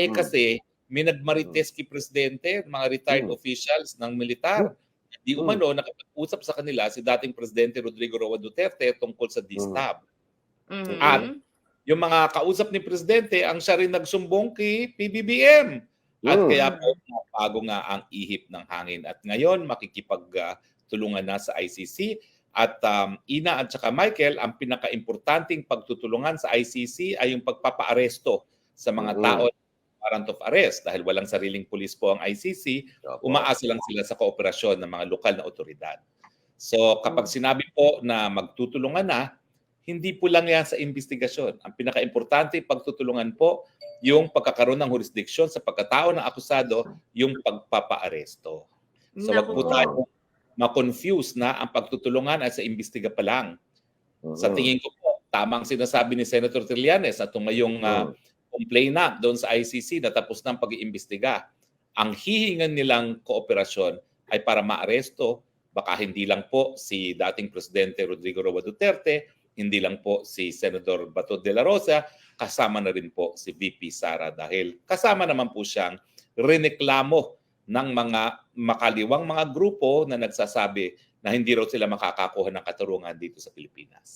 Eh Mm. kasi may nagmarites kay presidente, mga retired Mm. officials ng militar. Di Mm. umano nakapag-usap sa kanila si dating presidente Rodrigo Roa Duterte tungkol sa DSTAB. Mhm. At yung mga kausap ni presidente ang siya rin nagsumbong kay PBBM. At Mm. kaya po bago nga ang ihip ng hangin. At ngayon makikipagtulungan na sa ICC. At um, Ina at saka Michael, ang pinaka-importanting pagtutulungan sa ICC ay yung pagpapaaresto sa mga Mm. tao warrant of arrest dahil walang sariling pulis po ang ICC umaasa lang sila sa kooperasyon ng mga lokal na otoridad. So kapag sinabi po na magtutulungan na, hindi po lang yan sa investigasyon. Ang pinaka-importante pagtutulungan po yung pagkakaroon ng jurisdiksyon sa pagkatao ng akusado, yung pagpapaaresto. So wag po tayo ma-confuse na ang pagtutulungan ay sa imbestiga pa lang. Sa Mm. tingin ko po, tamang sinasabi ni Senator Trillanes at ngayong ah, Mm. complainant doon sa ICC na tapos ng pag-iimbestiga. Ang hihingan nilang kooperasyon ay para maaresto, baka hindi lang po si dating Presidente Rodrigo Roa Duterte, hindi lang po si Senator Bato de la Rosa, kasama na rin po si VP Sara dahil kasama naman po siyang reneklamo ng mga makaliwang mga grupo na nagsasabi na hindi raw sila makakakuha ng katarungan dito sa Pilipinas.